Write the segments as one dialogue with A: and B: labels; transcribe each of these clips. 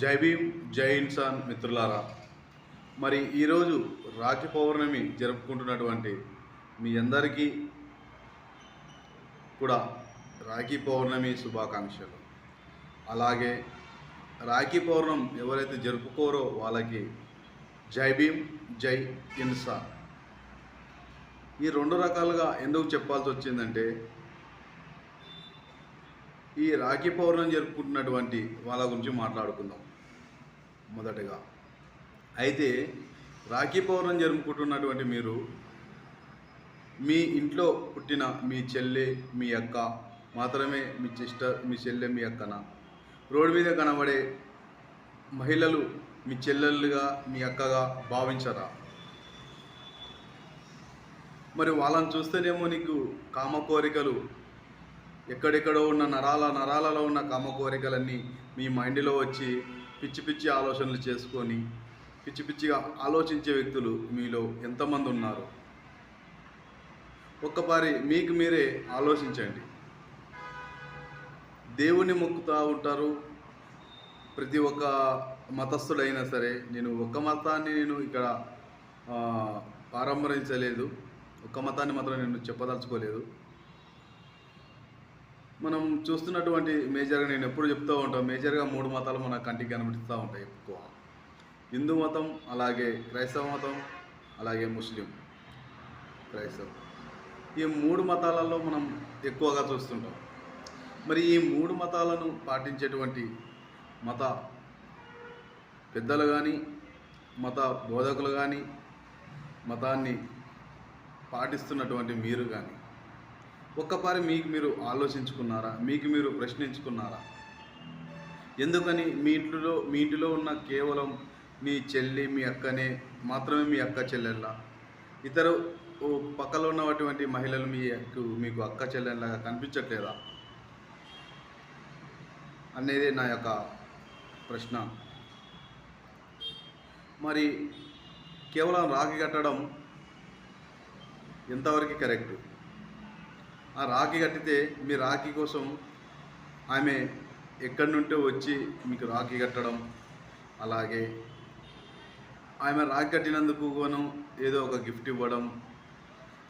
A: జై భీమ్ జై ఇన్సాన్ మిత్రులారా. మరి ఈరోజు రాఖీ పౌర్ణమి జరుపుకుంటున్నటువంటి మీ అందరికీ కూడా రాఖీ పౌర్ణమి శుభాకాంక్షలు. అలాగే రాఖీ పౌర్ణం ఎవరైతే జరుపుకోరో వాళ్ళకి జై భీమ్ జై ఇన్సాన్. ఈ రెండు రకాలుగా ఎందుకు చెప్పాల్సి వచ్చిందంటే ఈ రాఖీ పౌర్ణం జరుపుకుంటున్నటువంటి వాళ్ళ గురించి మాట్లాడుకుందాం. మొదటగా. అయితే రాఖీ పౌర్ణం జరుపుకుంటున్నటువంటి మీరు మీ ఇంట్లో పుట్టిన మీ చెల్లె మీ అక్క మాత్రమే మీ సిస్టర్ మీ చెల్లె మీ అక్కన? రోడ్డు మీద కనబడే మహిళలు మీ చెల్లెలుగా మీ అక్కగా భావించరా? మరి వాళ్ళని చూస్తేనేమో నీకు కామ కోరికలు ఎక్కడెక్కడో ఉన్న నరాల నరాలలో ఉన్న కామ కోరికలన్నీ మీ మైండ్లో వచ్చి పిచ్చి పిచ్చి ఆలోచనలు చేసుకొని పిచ్చి పిచ్చిగా ఆలోచించే వ్యక్తులు మీలో ఎంతమంది ఉన్నారు? ఒక్కపారి మీకు మీరే ఆలోచించండి. దేవుని మొక్కుతూ ఉంటారు. ప్రతి ఒక్క మతస్థుడైనా సరే నేను ఒక్క మతాన్ని నేను ఇక్కడ ఆ, పారంపరించలేదు. ఒక్క మతాన్ని మాత్రం నేను చెప్పదలుచుకోలేదు. మనం చూస్తున్నటువంటి మేజర్గా నేను ఎప్పుడు చెప్తూ ఉంటాను మేజర్గా మూడు మతాలు మన కంటికి కనిపిస్తూ ఉంటాయి ఎక్కువ. హిందూ మతం అలాగే క్రైస్తవ మతం అలాగే ముస్లిం క్రైస్తవం. ఈ మూడు మతాలలో మనం ఎక్కువగా చూస్తుంటాం. మరి ఈ మూడు మతాలను పాటించేటువంటి మత పెద్దలు కానీ మత బోధకులు కానీ మతాన్ని పాటిస్తున్నటువంటి మీరు కానీ ఒక్కపారి మీకు మీరు ఆలోచించుకున్నారా? మీకు మీరు ప్రశ్నించుకున్నారా? ఎందుకని మీ ఇంట్లో మీ ఇంటిలో ఉన్న కేవలం మీ చెల్లి మీ అక్కనే మాత్రమే మీ అక్క చెల్లెళ్ళ? ఇతర పక్కలో ఉన్నటువంటి మహిళలు మీకు మీకు అక్క చెల్లెళ్ళగా కనిపించట్లేదా? అనేది నా యొక్క ప్రశ్న. మరి కేవలం రాగి కట్టడం ఎంతవరకు కరెక్ట్? ఆ రాఖీ కట్టితే మీ రాఖీ కోసం ఆమె ఎక్కడి నుంటే వచ్చి మీకు రాఖీ కట్టడం అలాగే ఆమె రాఖీ కట్టినందుకు గాను ఏదో ఒక గిఫ్ట్ ఇవ్వడం.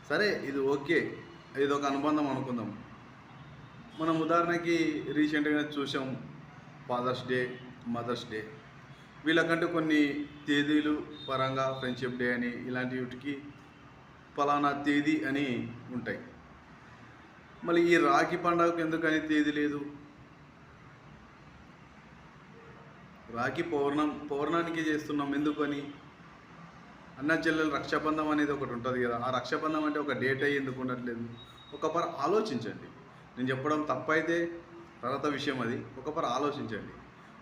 A: సరే ఇది ఓకే. ఇది ఒక అనుబంధం అనుకుందాం. మనం ఉదాహరణకి రీసెంట్గా చూసాం ఫాదర్స్ డే మదర్స్ డే. వీళ్ళకంటే కొన్ని తేదీలు పరంగా ఫ్రెండ్షిప్ డే అని ఇలాంటి వీటికి ఫలానా తేదీ అని ఉంటాయి. మళ్ళీ ఈ రాఖీ పండుగకు ఎందుకని తేదీ లేదు? రాఖీ పౌర్ణం పౌర్ణానికి చేస్తున్నాం ఎందుకని? అన్న చెల్లెలు రక్షాబంధం అనేది ఒకటి ఉంటుంది కదా ఆ రక్షాబంధం అంటే ఒక డేట్ అయ్యి ఎందుకు ఉండట్లేదు? ఒక ఆలోచించండి. నేను చెప్పడం తప్పైతే తర్వాత విషయం అది. ఒక ఆలోచించండి.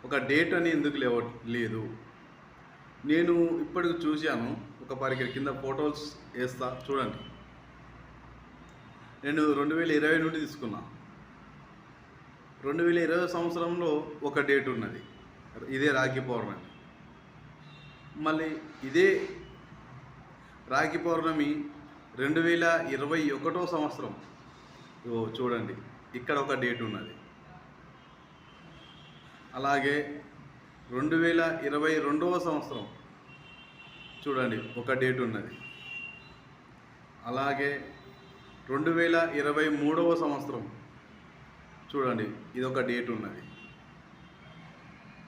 A: ఒక డేట్ అని ఎందుకు లేవ లేదు. నేను ఇప్పటికి చూశాను ఒక పరికి కింద ఫొటోస్ వేస్తా చూడండి. నేను రెండు వేల ఇరవై నుండి తీసుకున్నా. రెండు వేల ఇరవై సంవత్సరంలో ఒక డేట్ ఉన్నది. ఇదే రాఖీ పౌర్ణమి. మళ్ళీ ఇదే రాఖీ పౌర్ణమి రెండు వేల ఇరవై ఒకటో సంవత్సరం. చూడండి. ఇక్కడ ఒక డేట్ ఉన్నది. అలాగే రెండు వేల ఇరవై రెండవ సంవత్సరం. చూడండి ఒక డేట్ ఉన్నది. అలాగే రెండు వేల ఇరవై మూడవ సంవత్సరం. చూడండి ఇది ఒక డేట్ ఉన్నది.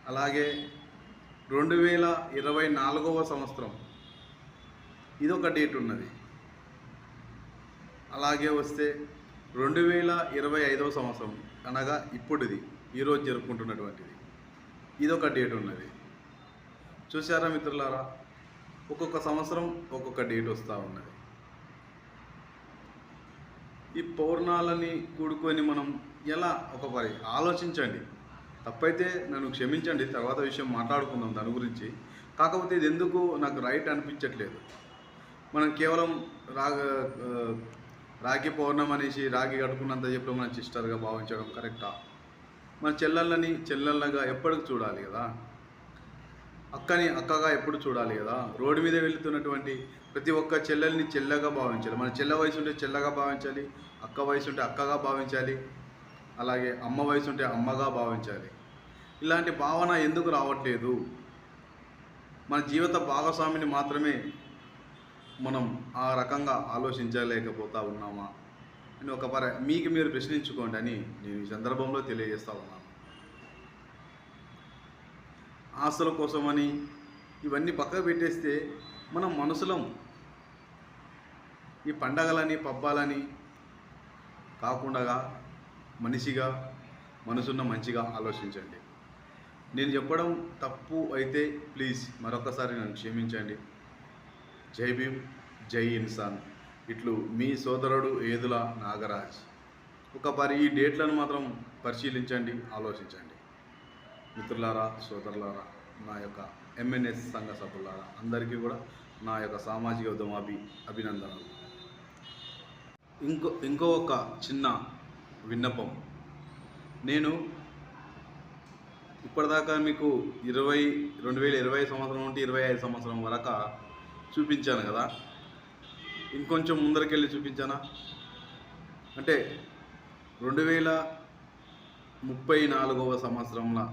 A: అలాగే రెండు వేల ఇరవై నాలుగవ సంవత్సరం. ఇది ఒక డేట్ ఉన్నది. అలాగే వస్తే రెండు వేల ఇరవై ఐదవ సంవత్సరం. అనగా ఇప్పుడుది ఈరోజు జరుపుకుంటున్నటువంటిది. ఇదొక డేట్ ఉన్నది. చూసారా మిత్రులారా? ఒక్కొక్క సంవత్సరం ఒక్కొక్క డేట్ వస్తూ ఉన్నది. ఈ పౌర్ణాలని కూడుకొని మనం ఎలా ఒక పరి ఆలోచించండి. తప్పైతే నన్ను క్షమించండి తర్వాత విషయం మాట్లాడుకుందాం దాని గురించి. కాకపోతే ఇది ఎందుకు నాకు రైట్ అనిపించట్లేదు. మనం కేవలం రాగ రాగి పౌర్ణం అనేసి రాగి కట్టుకున్నంత చెప్పి మనం సిస్టర్గా భావించడం కరెక్టా? మన చెల్లెళ్ళని చెల్లెళ్ళగా ఎప్పటికి చూడాలి కదా? అక్కని అక్కగా ఎప్పుడు చూడాలి కదా? రోడ్డు మీద వెళుతున్నటువంటి ప్రతి ఒక్క చెల్లెల్ని చెల్లగా భావించాలి. మన చెల్ల వయసు ఉంటే చెల్లగా భావించాలి అక్క వయసు ఉంటే అక్కగా భావించాలి అలాగే అమ్మ వయసు ఉంటే అమ్మగా భావించాలి. ఇలాంటి భావన ఎందుకు రావట్లేదు? మన జీవిత భాగస్వామిని మాత్రమే మనం ఆ రకంగా ఆలోచించలేకపోతా ఉన్నామా? అని ఒక పర మీకు మీరు ప్రశ్నించుకోండి అని నేను ఈ సందర్భంలో తెలియజేస్తా ఉన్నాను ఆస్తుల కోసమని ఇవన్నీ పక్కకు పెట్టేస్తే మనం మనుషులం ఈ పండగలని పబ్బాలని కాకుండా మనిషిగా మనసున్న మంచిగా ఆలోచించండి. నేను చెప్పడం తప్పు అయితే ప్లీజ్ మరొకసారి నన్ను క్షమించండి. జై భీమ్ జై ఇన్సాన్. ఇట్లు మీ సోదరుడు ఏదుల నాగరాజ్. ఒక పరి ఈ డేట్లను మాత్రం పరిశీలించండి ఆలోచించండి. మిత్రులారా సోదరులారా నా యొక్క ఎంఎన్ఎస్ సంఘ సభ్యులారా అందరికీ కూడా నా యొక్క సామాజిక ఉద్యమాభి అభినందనలు. ఇంకో ఇంకో ఒక చిన్న విన్నపం. నేను ఇప్పటిదాకా మీకు ఇరవై రెండు వేల ఇరవై సంవత్సరం నుండి ఇరవై ఐదు సంవత్సరం వరకు చూపించాను కదా. ఇంకొంచెం ముందరికెళ్ళి చూపించానా? అంటే రెండు వేల ముప్పై నాలుగవ సంవత్సరంలో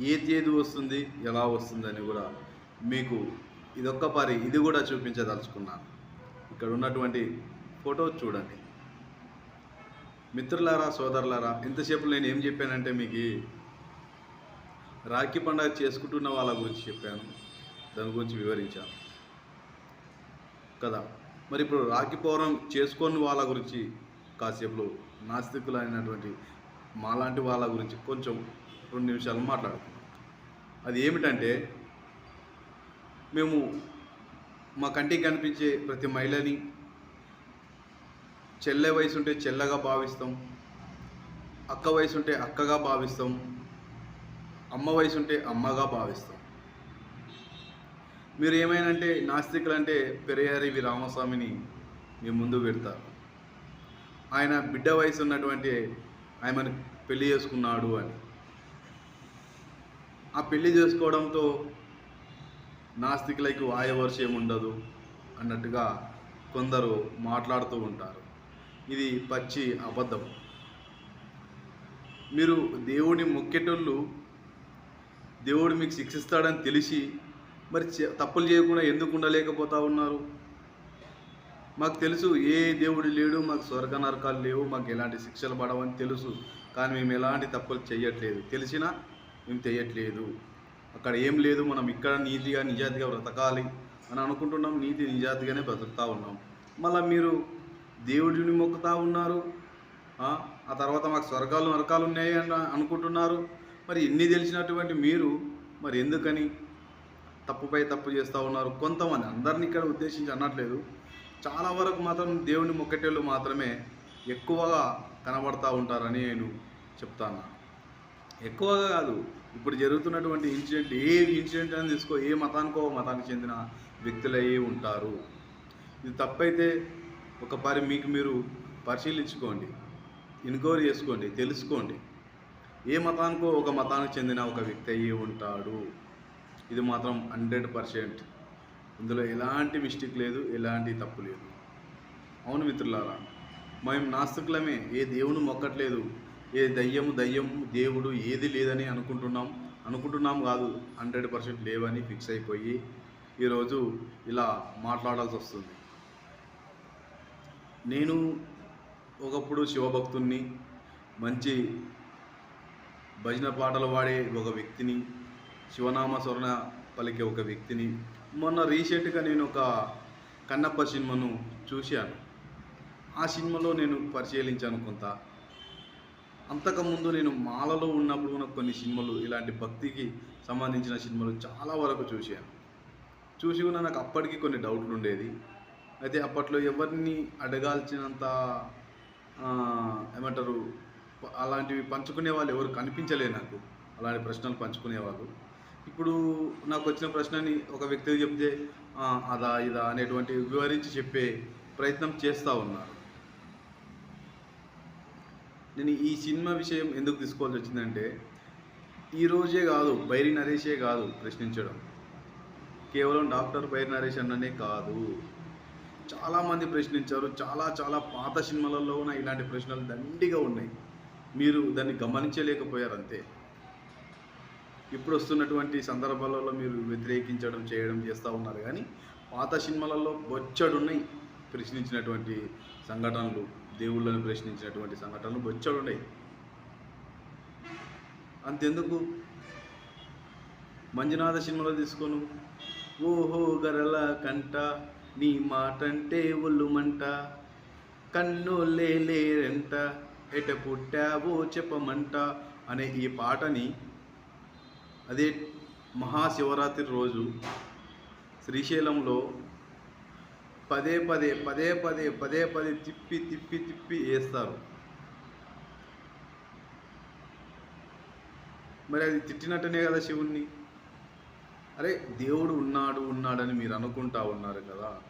A: ఏ తేదీ వస్తుంది ఎలా వస్తుందని కూడా మీకు ఇదొక్క పరి ఇది కూడా చూపించదలుచుకున్నాను. ఇక్కడ ఉన్నటువంటి ఫోటో చూడండి. మిత్రులారా సోదరులారా ఇంతసేపు నేను ఏం చెప్పానంటే మీకు రాఖీ పండుగ చేసుకుంటున్న వాళ్ళ గురించి చెప్పాను. దాని గురించి వివరించాను. కదా? మరి ఇప్పుడు రాఖీ పౌరం చేసుకొని వాళ్ళ గురించి కాసేపు నాస్తికులైనటువంటి మాలాంటి వాళ్ళ గురించి కొంచెం రెండు నిమిషాలు మాట్లాడుకున్నాం అది ఏమిటంటే మేము మా కంటికి కనిపించే ప్రతి మహిళని చెల్లె వయసు ఉంటే చెల్లగా భావిస్తాం అక్క వయసు ఉంటే అక్కగా భావిస్తాం అమ్మ వయసు ఉంటే అమ్మగా భావిస్తాం. మీరు ఏమైనంటే నాస్తికులు అంటే పెరియారి వి రామస్వామిని మీ ముందు పెడతారు ఆయన బిడ్డ వయసు ఉన్నటువంటి ఆయనను పెళ్ళి చేసుకున్నాడు అని. ఆ పెళ్ళి చేసుకోవడంతో నాస్తికులకు ఆయవర్షం ఉండదు అన్నట్టుగా కొందరు మాట్లాడుతూ ఉంటారు. ఇది పచ్చి అబద్ధం. మీరు దేవుని మొక్కేటోళ్ళు దేవుడు మీకు శిక్షిస్తాడని తెలిసి మరి చే- తప్పులు చేయకుండా ఎందుకు ఉండలేకపోతా ఉన్నారు? మాకు తెలుసు ఏ దేవుడు లేడు మాకు స్వర్గ నరకాలు లేవు మాకు ఎలాంటి శిక్షలు పడవని తెలుసు. కానీ మేము ఎలాంటి తప్పులు చేయట్లేదు తెలిసినా మేము చేయట్లేదు అక్కడ ఏం లేదు మనం ఇక్కడ నీతిగా నిజాతిగా బ్రతకాలి అని అనుకుంటున్నాం. నీతి నిజాతిగానే బ్రతుకుతూ ఉన్నాం. మళ్ళీ మీరు దేవుడిని మొక్కుతా ఉన్నారు. ఆ ఆ తర్వాత మాకు స్వర్గాలు నరకాలు ఉన్నాయి అని అనుకుంటున్నారు. మరి ఎన్ని తెలిసినటువంటి మీరు మరి ఎందుకని తప్పుపై తప్పు చేస్తూ ఉన్నారు? కొంతమంది అందరిని ఇక్కడ ఉద్దేశించి అనట్లేదు. చాలా వరకు మాత్రం దేవుని మొక్కటేళ్ళు మాత్రమే ఎక్కువగా కనబడతా ఉంటారని నేను చెప్తాను. ఎక్కువగా కాదు. ఇప్పుడు జరుగుతున్నటువంటి ఇన్సిడెంట్ ఏ ఇన్సిడెంట్ అని తీసుకో ఏ మతానికో మతానికి చెందిన వ్యక్తులయ్యి ఉంటారు. ఇది తప్పైతే ఒక పరి మీకు మీరు పరిశీలించుకోండి. ఎన్క్వైరీ చేసుకోండి తెలుసుకోండి. ఏ మతానికో ఒక మతానికి చెందిన ఒక వ్యక్తి అయ్యి ఉంటాడు. ఇది మాత్రం హండ్రెడ్ పర్సెంట్. ఇందులో ఎలాంటి మిస్టేక్ లేదు ఎలాంటి తప్పు లేదు. అవును మిత్రులారా మేము నాస్తికులమే. ఏ దేవుని మొక్కట్లేదు ఏ దయ్యము దయ్యము దేవుడు ఏది లేదని అనుకుంటున్నాం. అనుకుంటున్నాం కాదు హండ్రెడ్ పర్సెంట్ లేవని ఫిక్స్ అయిపోయి ఈరోజు ఇలా మాట్లాడాల్సి వస్తుంది. నేను ఒకప్పుడు శివభక్తుణ్ణి మంచి భజన పాటలు పాడే ఒక వ్యక్తిని శివనామ స్వరణ పలికే ఒక వ్యక్తిని మొన్న రీసెంట్గా నేను ఒక కన్నప్ప సినిమాను చూశాను. ఆ సినిమాలో నేను పరిశీలించాను కొంత. అంతకుముందు నేను మాలలో ఉన్నప్పుడు నాకు కొన్ని సినిమాలు ఇలాంటి భక్తికి సంబంధించిన సినిమాలు చాలా వరకు చూశాను. చూసి కూడా నాకు అప్పటికి కొన్ని డౌట్లు ఉండేది. అయితే అప్పట్లో ఎవరిని అడగాల్సినంత ఏమంటారు అలాంటివి పంచుకునే వాళ్ళు ఎవరు కనిపించలే నాకు. అలాంటి ప్రశ్నలు పంచుకునేవాళ్ళు ఇప్పుడు నాకు వచ్చిన ప్రశ్నని ఒక వ్యక్తికి చెప్తే అదా ఇదా అనేటువంటి వివరించి చెప్పే ప్రయత్నం చేస్తూ ఉన్నారు. నేను ఈ సినిమా విషయం ఎందుకు తీసుకోవాల్సి వచ్చిందంటే ఈ రోజే కాదు బైరి నరేషే కాదు ప్రశ్నించడం. కేవలం డాక్టర్ బైరి నరేష్ అన్ననే కాదు. చాలామంది ప్రశ్నించారు చాలా చాలా పాత సినిమాలలో ఉన్న ఇలాంటి ప్రశ్నలు దండిగా ఉన్నాయి. మీరు దాన్ని గమనించలేకపోయారు అంతే. ఇప్పుడు వస్తున్నటువంటి సందర్భాలలో మీరు వ్యతిరేకించడం చేయడం చేస్తూ ఉన్నారు. కానీ పాత సినిమాలలో బొచ్చడున్నాయి ప్రశ్నించినటువంటి సంఘటనలు. దేవుళ్ళని ప్రశ్నించినటువంటి సంఘటనలు బొచ్చడున్నాయి అంతెందుకు? మంజునాథ సినిమాలో తీసుకోను. ఓహో గరల కంట నీ మాటంటే ఒళ్ళుమంట కన్ను లేరంట ఎట పుట్టావో చెప్పమంట అనే ఈ పాటని అదే మహాశివరాత్రి రోజు శ్రీశైలంలో పదే పదే పదే పదే పదే పదే తిప్పి తిప్పి తిప్పి వేస్తారు. మరి అది తిట్టినట్టనే కదా శివుణ్ణి? అరే దేవుడు ఉన్నాడు ఉన్నాడని మీరు అనుకుంటా ఉన్నారు కదా.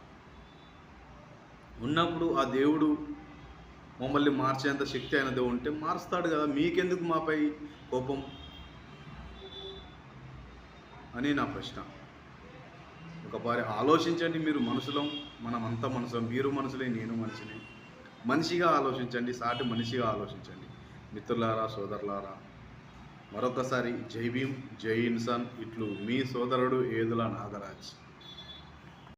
A: ఉన్నప్పుడు ఆ దేవుడు మమ్మల్ని మార్చేంత శక్తి అయినది ఉంటే మారుస్తాడు కదా. మీకెందుకు మాపై కోపం? అని నా ప్రశ్న. ఒకసారి ఆలోచించండి మీరు మనుషులం మనం అంత మనుషులం మీరు మనుషులే నేను మనిషిని. మనిషిగా ఆలోచించండి సాటి మనిషిగా ఆలోచించండి. మిత్రులారా సోదరులారా మరొకసారి జై భీమ్ జై ఇన్సాన్. ఇట్లు మీ సోదరుడు ఏదుల నాగరాజ్